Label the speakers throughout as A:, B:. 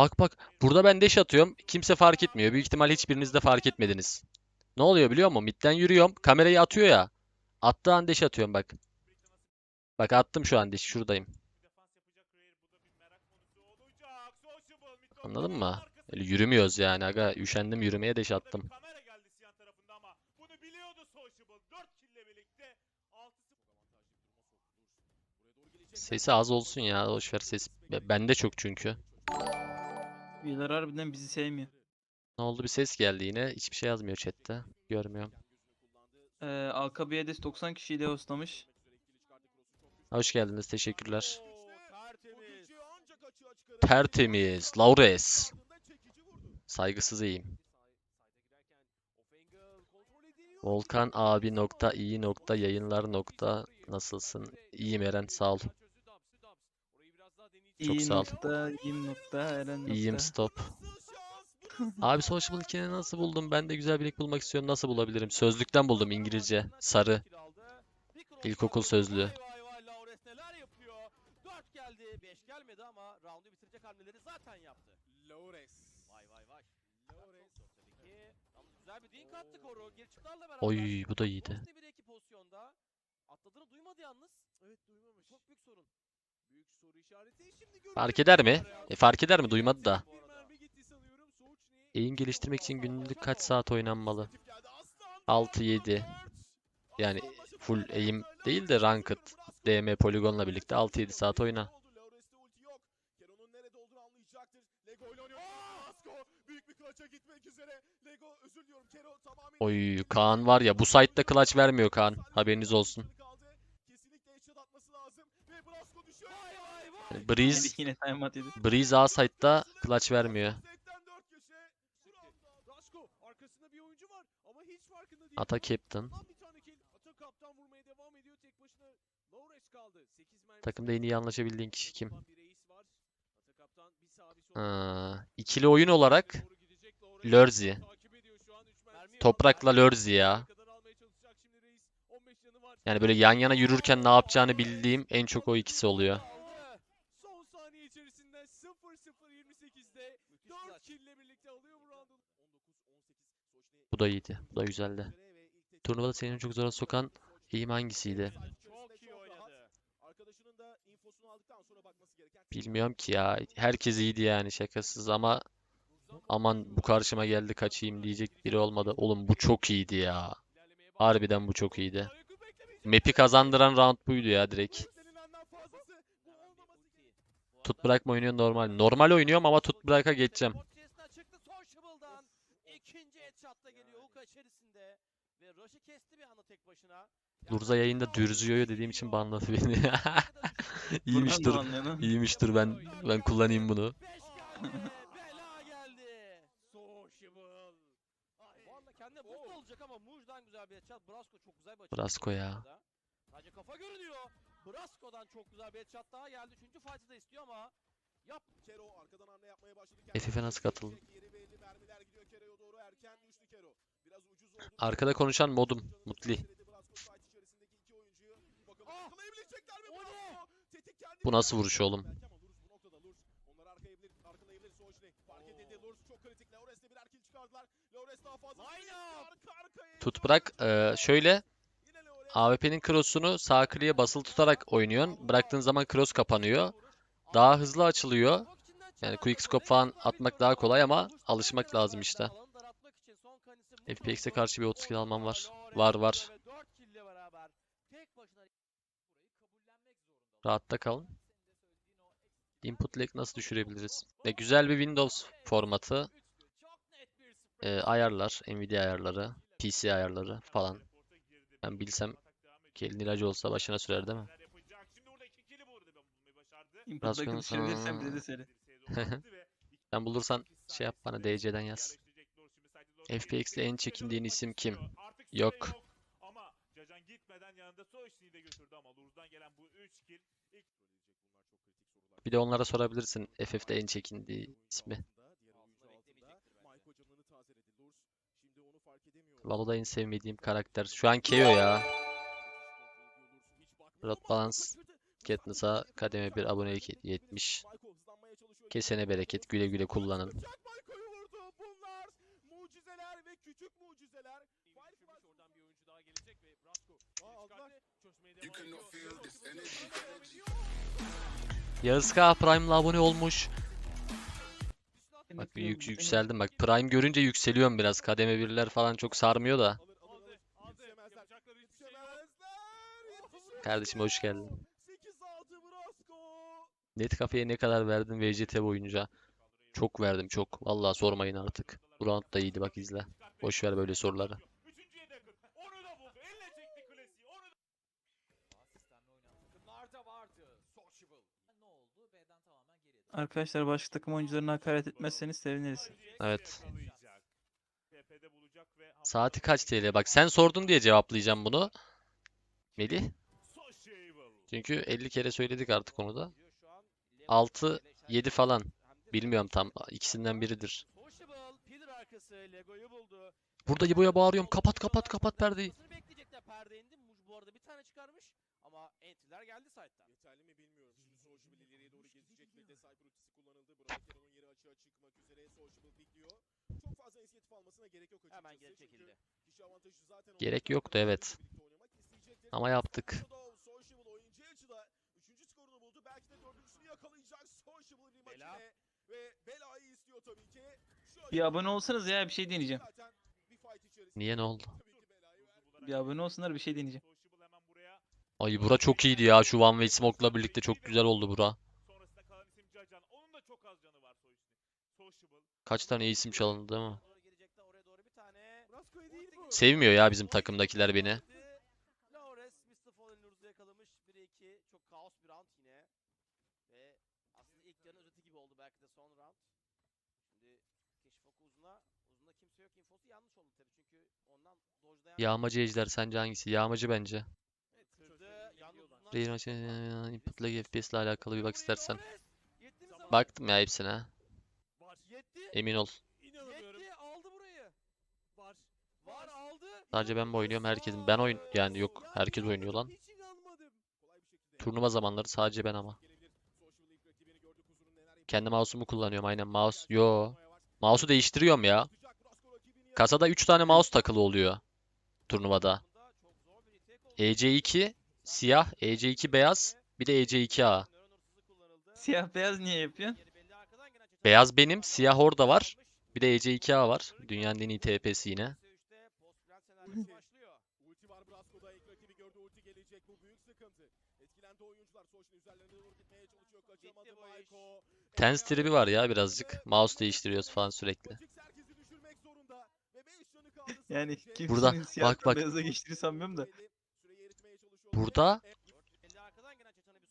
A: Bak bak burada ben deş atıyorum. Kimse fark etmiyor. Büyük ihtimal hiçbiriniz de fark etmediniz. Ne oluyor biliyor musun? Midden yürüyorum. Kamerayı atıyor ya. Attığı an deş atıyorum bak. Bak attım şu an deş. Şuradayım. Anladın mı? Öyle yürümüyoruz yani aga. Üşendim yürümeye deş attım.
B: Kamera geldi Siyan tarafında ama bunu biliyordu Sociable. 4 kille birlikte 6-0
A: Sesi az olsun ya. Boş ver ses. Be- Bende çok çünkü.
C: Üyeler harbiden bizi sevmiyor.
A: Ne oldu? Bir ses geldi yine. Hiçbir şey yazmıyor chatte. Görmüyorum.
C: Ee, Alkabiades 90 kişiyi de hostlamış.
A: Hoş geldiniz. Teşekkürler.
B: Tertemiz.
A: Tertemiz. Laures. Saygısız iyiyim. Volkan abi nokta iyi nokta yayınlar nokta nasılsın? İyiyim Eren sağ ol. Çok
C: İyi
A: sağ ol.
C: nokta, iyiyim nokta, Eren
A: İyiyim
C: nokta.
A: stop. Abi Social 2'ni nasıl buldum? Ben de güzel bir nick bulmak istiyorum. Nasıl bulabilirim? Sözlükten buldum İngilizce. Sarı. İlkokul sözlüğü.
B: Vay vay Laures neler yapıyor? 4 geldi, 5 gelmedi ama roundu bitirecek hamleleri zaten yaptı. Laures. Vay vay vay. Laures. Tabii ki. Yalnız güzel bir dink attı koru. Geri çıktılarla beraber.
A: Oy bu da iyiydi.
B: İki pozisyonda. Atladığını duymadı yalnız. Evet duymamış. Çok büyük sorun. Göreceğiz
A: Fark eder mi? E, fark eder mi? Duymadı da. Eğim geliştirmek için günlük kaç saat oynanmalı?
B: Pozitif geldi. Aslan.
A: 6-7. Yani full eğim değil de ranked. DM poligonla birlikte 6-7 saat oyna. Oy Kaan var ya bu site'da clutch vermiyor Kaan. Haberiniz olsun. Ata
B: devam ediyor tek başına. Laures kaldı. 8 mermi.
A: Takımda en iyi anlaşabildiğin kişi kim?
B: Ata.
A: Ha, ikili oyun olarak. Lörzi. Toprakla Lörzi ya.
B: Kadar almaya çalışacak şimdi reis. 15 canı var.
A: Yani böyle yan yana yürürken ne yapacağını bildiğim en çok o ikisi oluyor.
B: 0-0-28'de 4 killle birlikte alıyor bu roundu. 19-18
A: Bu da iyiydi. Bu da güzeldi. Turnuvada seni en çok zora sokan eğim hangisiydi?
B: Çok iyi oynadı. Arkadaşının da infosunu aldıktan sonra bakması gereken
A: Bilmiyorum ki ya. Herkes iyiydi yani şakasız ama aman bu karşıma geldi kaçayım diyecek biri olmadı. Oğlum bu çok iyiydi ya. Harbiden bu çok iyiydi. Map'i kazandıran round buydu ya direkt. Tut bırakma oynuyor normal. Normal oynuyorum ama tut bıraka geçeceğim.
B: Ortasına çıktı Sociable'dan. İkinci headshot'ta geliyor Uka içerisinde. Ve Rush'ı kesti bir anda tek başına.
A: Durza yayında dürzüyor dediğim için banladı beni. İyiymiş
C: Buradan
A: dur.
C: da anlayan ha.
A: İyiymiş dur ben ben kullanayım bunu.
B: Brasco
A: ya.
B: Sadece kafa görünüyor. Brasco'dan çok güzel bir headshot daha geldi. Üçüncü fight'ı da istiyor ama yap. Kero arkadan hamle yapmaya başladı.
A: FF'e nasıl katıldın?
B: Yeri belli mermiler gidiyor Kero'ya doğru erken düştü Kero. Biraz ucuz oldu.
A: Arkada konuşan modum. Mutli.
B: Brasco fight içerisindeki iki oyuncuyu. Bakalım yakalayabilecekler mi Brasco? Tetik geldi.
A: Bu nasıl vuruş oğlum? Tut bırak. Ee, şöyle. AWP'nin cross'unu sağ kliğe basılı tutarak oynuyorsun. Bıraktığın zaman cross kapanıyor. Daha hızlı açılıyor. Yani quick scope falan atmak daha kolay ama alışmak lazım işte. FPX'e karşı bir 30 kill almam var. Var var. Rahatta kalın. Input lag nasıl düşürebiliriz? E, güzel bir Windows formatı. E, ayarlar, Nvidia ayarları, PC ayarları falan. Ben bilsem ki elin ilacı olsa başına sürer değil mi?
C: De
A: konuşalım.
C: söyle.
A: Sen bulursan şey yap bana DC'den yaz. FPX'te en çekindiğin isim kim? Yok.
B: Ama Cacan gitmeden yanında Soğuşni'yi de götürdü ama Lurz'dan gelen bu 3 kill ilk
A: Bir de onlara sorabilirsin FF'de en çekindiği ismi. Valo'da en sevmediğim karakter. Şu an Keo ya. Rot Balance Katniss'a kademe bir abonelik hediye etmiş. Kesene bereket güle güle kullanın.
B: Jack Michael'ı vurdu. Bunlar mucizeler ve küçük mucizeler. Fireflies oradan bir oyuncu daha gelecek ve Brasco. Aa aldılar. Çözmeye devam ediyor.
A: Yağız K Prime'la abone olmuş. Yük, yükseldim bak. Prime görünce yükseliyorum biraz. Kademe birler falan çok sarmıyor da.
B: Yetişemezler.
A: Kardeşim hoş geldin.
B: 8-6 Brasco.
A: Net kafeye ne kadar verdin VCT boyunca? Çok verdim çok. Vallahi sormayın artık. Bu round da iyiydi bak izle. Boş ver böyle soruları.
C: Arkadaşlar başka takım oyuncularına hakaret etmezseniz seviniriz.
A: Evet.
D: Yakalayacak. Tepede bulacak ve
A: Saati kaç TL? Bak sen sordun diye cevaplayacağım bunu. Melih. Çünkü 50 kere söyledik artık onu da.
B: Şu an Lemon
A: 6,
B: ile
A: 7
B: Şerif
A: falan. Bilmiyorum tam. ikisinden biridir.
B: Sociable pillar arkası Lego'yu buldu.
A: Burada İbo'ya bağırıyorum. Kapat kapat kapat perdeyi.
B: Perde indi. Bu arada bir tane çıkarmış. Ama entry'ler geldi site'dan.
E: Yeterli mi bilmiyorum. Brakeron'un yeri açığa çıkmak üzere. Sociable bekliyor. Çok fazla inisiyatif almasına gerek yok açıkçası.
B: Hemen geri çekildi.
E: Kişi avantajı zaten
A: Gerek yoktu, evet. Ama yaptık.
E: Sociable oyuncu açıda. Üçüncü skorunu buldu. Belki de dördüncüsünü yakalayacak. Sociable bir
B: Bela.
E: makine. Ve belayı istiyor tabii ki. Şu
C: Bir abone olsanız ya bir şey deneyeceğim.
A: Niye ne oldu?
C: Bir abone olsunlar bir şey deneyeceğim.
A: Ay bura çok iyiydi ya. Şu One Way Smoke'la birlikte çok güzel oldu bura.
D: Sonrasında kalan isim Cacan. Onun da çok az canı var soy ismi. Sociable.
A: Kaç tane isim çalındı değil mi?
B: Doğru gelecekler. Oraya doğru bir tane.
E: Brasco'ya değil bu.
A: Sevmiyor ya bizim takımdakiler beni.
B: Laures Mr. Fallen Urz'u yakalamış. 1'e 2. Çok kaos bir round yine. Ve aslında ilk yarının özeti gibi oldu belki de son round. Şimdi keşif oku uzuna. Uzunda kimse yok. Infosu yanlış oldu tabii çünkü ondan dojlayan...
A: Yağmacı ejder sence hangisi? Yağmacı bence.
B: Evet, kırdı. Yalnız uzundan
A: Rain
B: çıktı.
A: maçı- input lag FPS ile alakalı bir bak istersen.
B: Laures, Yetti mi sana?
A: Baktım ya hepsine.
B: Yetti.
A: Emin ol.
D: İnanamıyorum.
B: Yetti. Aldı burayı.
D: Var.
B: Var aldı.
A: Sadece ben mi oynuyorum? Herkesin. Ben oyun yani yok. Herkes oynuyor lan. Turnuva zamanları sadece ben ama. Kendi mouse'umu kullanıyorum aynen mouse. Yo. Mouse'u değiştiriyorum ya. Kasada 3 tane mouse takılı oluyor. Turnuvada.
B: Çok zor bir retake oldu.
A: EC2 siyah, EC2 beyaz, bir de EC2A.
C: Siyah beyaz niye yapıyorsun?
A: Beyaz benim, siyah orada var. Bir de EC2A var. Dünyanın en iyi TP'si yine.
B: PS3'te post-grand senaryosu başlıyor.
E: Ulti var Brasco'da ilk rakibi gördü ulti gelecek bu büyük sıkıntı. Etkilendi oyuncular Social'in üzerlerine doğru gitmeye çalışıyor kaçamadı
B: Bitti bu iş.
E: Maiko.
A: Tens tribi var ya birazcık. Mouse değiştiriyoruz falan sürekli.
C: Yani.
A: Burada, bak, bak.
C: beyaza geçtiğini sanmıyorum da.
A: Burada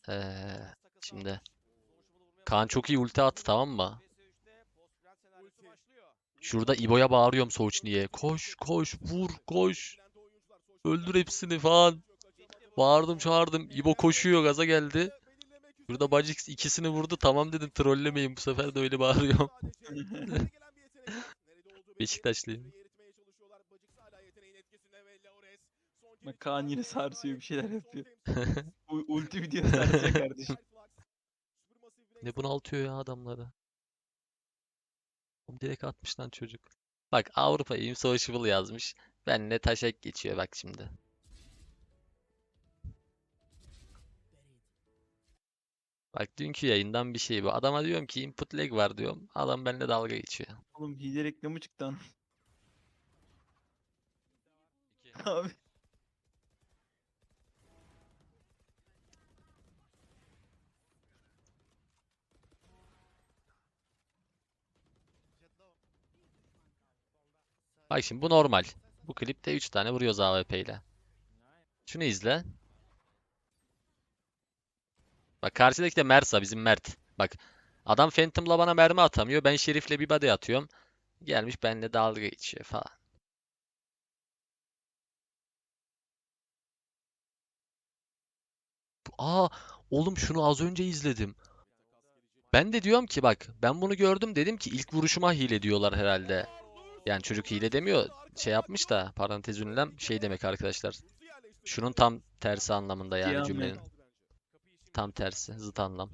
B: takası
A: şimdi Kaan çok iyi ulti attı tamam mı?
B: PS3'te post-grand senaryosu
E: Ulti.
B: başlıyor.
A: Şurada İbo'ya bağırıyorum Soğuç diye. Koş, koş, vur, koş. Öldür hepsini falan. Bağırdım çağırdım. İbo koşuyor gaza geldi. Burada Magix ikisini vurdu. Tamam dedim trollemeyin bu sefer de öyle bağırıyorum. Beşiktaşlıyım.
C: Bak Kaan yine sarsıyor, bir şeyler yapıyor. U- ulti video sarsıyor kardeşim.
A: Ne bunaltıyor ya adamları. Oğlum direkt atmış lan çocuk. Bak Avrupa Imsociable yazmış. Benle taşak geçiyor bak şimdi. Bak dünkü yayından bir şey bu. Adama diyorum ki input lag var diyorum. Adam benimle dalga geçiyor.
C: Oğlum hile reklamı çıktı lan. Abi.
A: Bak şimdi bu normal. Bu klipte 3 tane vuruyoruz AWP ile. Şunu izle. Bak karşıdaki de Mersa bizim Mert. Bak adam Phantom'la bana mermi atamıyor. Ben Şerif'le bir body atıyorum. Gelmiş benimle dalga geçiyor falan. Aa oğlum şunu az önce izledim. Ben de diyorum ki bak ben bunu gördüm dedim ki ilk vuruşuma hile diyorlar herhalde. Yani çocuk hile demiyor. Şey yapmış da parantez ünlem şey demek arkadaşlar. Şunun tam tersi anlamında yani
C: Kıyamet.
A: cümlenin. Tam tersi zıt anlam.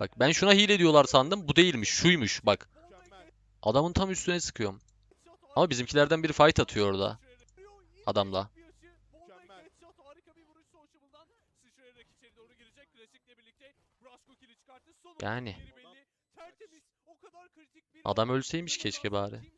A: Bak ben şuna hile diyorlar sandım. Bu değilmiş. Şuymuş bak. Adamın tam üstüne sıkıyorum. Ama bizimkilerden biri fight atıyor orada. Adamla. Yani. Adam ölseymiş keşke bari.